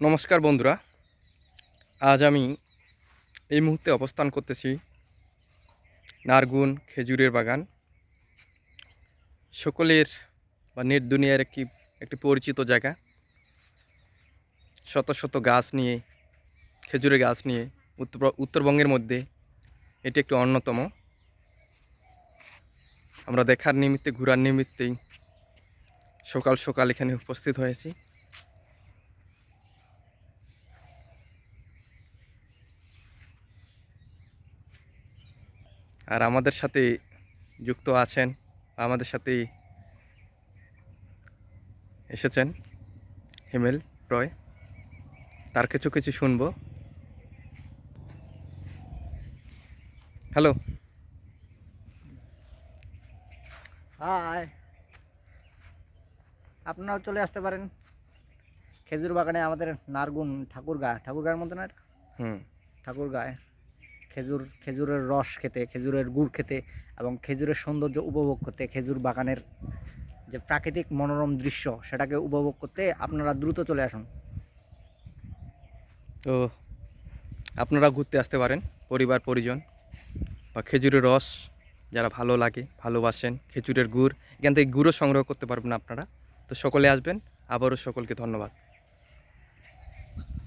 নমস্কার বন্ধুরা। আজ আমি এই মুহূর্তে অবস্থান করতেছি নারগুন খেজুরের বাগান। সকলের বা নেট দুনিয়ার একটি একটি পরিচিত জায়গা। শত শত গাছ নিয়ে, খেজুরের গাছ নিয়ে উত্তর, উত্তরবঙ্গের মধ্যে এটি একটি অন্যতম। আমরা দেখার নিমিত্তে, ঘোরার নিমিত্তেই সকাল সকাল এখানে উপস্থিত হয়েছি। আর আমাদের সাথে যুক্ত আছেন আমাদের সাথে এসেছেন হিমেল রয়। তার কিছু কিছু শুনব। হ্যালো। হাই। আপনারাও চলে আসতে পারেন। খেজুর বাগানে আমাদের নারগুন ঠাকুরগা। ঠাকুরগাঁয়ের মধ্যে না? হুম। ঠাকুরগাঁয়। খেজুর, খেজুরের রস খেতে, খেজুরের গুড় খেতে এবং খেজুরের সৌন্দর্য উপভোগ করতে খেজুর বাগানের যে প্রাকৃতিক মনোরম দৃশ্য সেটাকে উপভোগ করতে আপনারা দ্রুত চলে আসুন। তো আপনারা ঘুরতে আসতে পারেন, পরিবার, পরিজন বা খেজুরের রস যারা ভালো লাগে, ভালোবাসেন, খেজুরের গুড়, এখান থেকে গুঁড়ো সংগ্রহ করতে পারবেন আপনারা। তো সকলে আসবেন, আবারও সকলকে ধন্যবাদ।